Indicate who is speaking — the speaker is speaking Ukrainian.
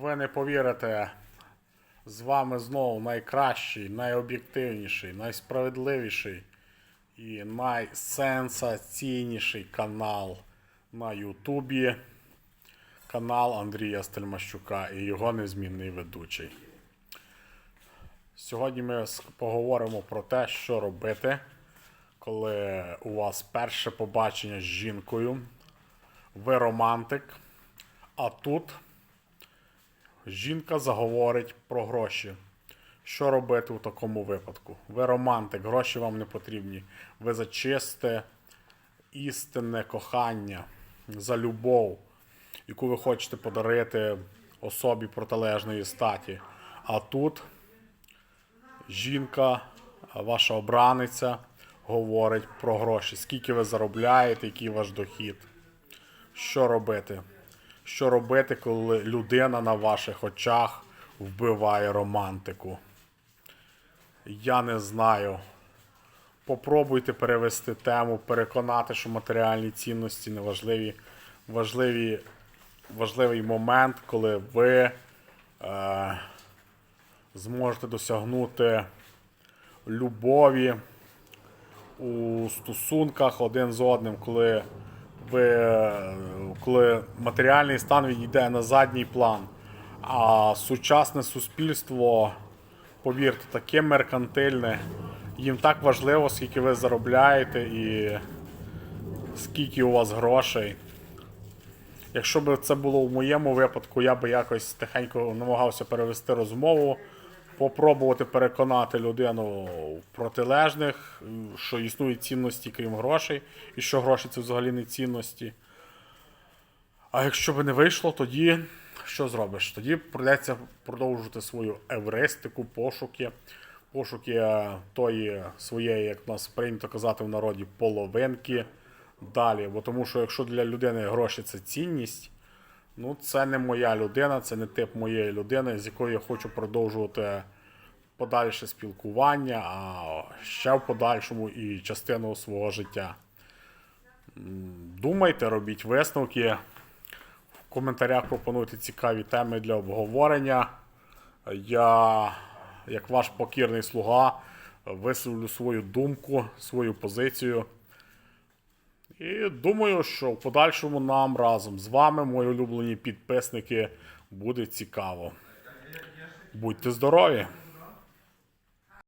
Speaker 1: Ви не повірите, з вами знову найкращий, найоб'єктивніший, найсправедливіший і найсенсаційніший канал на Ютубі. Канал Андрія Стельмащука і його незмінний ведучий. Сьогодні ми поговоримо про те, що робити, коли у вас перше побачення з жінкою, ви романтик, а тут жінка заговорить про гроші. Що робити у такому випадку? Ви романтик, гроші вам не потрібні. Ви за чисте, істинне кохання, за любов, яку ви хочете подарити особі протилежної статі. А тут жінка, ваша обраниця, говорить про гроші. Скільки ви заробляєте, який ваш дохід. Що робити? Що робити, коли людина на ваших очах вбиває романтику? Я не знаю. Попробуйте перевести тему, переконати, що матеріальні цінності не важливі. Важливі, важливий момент, коли ви е, зможете досягнути любові у стосунках один з одним, коли коли матеріальний стан відійде на задній план. А сучасне суспільство, повірте, таке меркантильне. Їм так важливо, скільки ви заробляєте і скільки у вас грошей. Якщо б це було в моєму випадку, я би якось тихенько намагався перевести розмову, попробувати переконати людину в протилежних, що існують цінності, крім грошей, і що гроші це взагалі не цінності. А якщо б не вийшло, тоді що зробиш? Тоді прийдеться продовжувати свою евристику, пошуки, пошуки тої своєї, як в нас прийнято казати в народі, половинки далі. Бо тому що якщо для людини гроші це цінність, ну це не моя людина, це не тип моєї людини, з якою я хочу продовжувати подальше спілкування, а ще в подальшому і частину свого життя. Думайте, робіть висновки. В коментарях пропонуйте цікаві теми для обговорення. Я, як ваш покірний слуга, висловлю свою думку, свою позицію. І думаю, що в подальшому нам разом з вами, мої улюблені підписники, буде цікаво. Будьте здорові!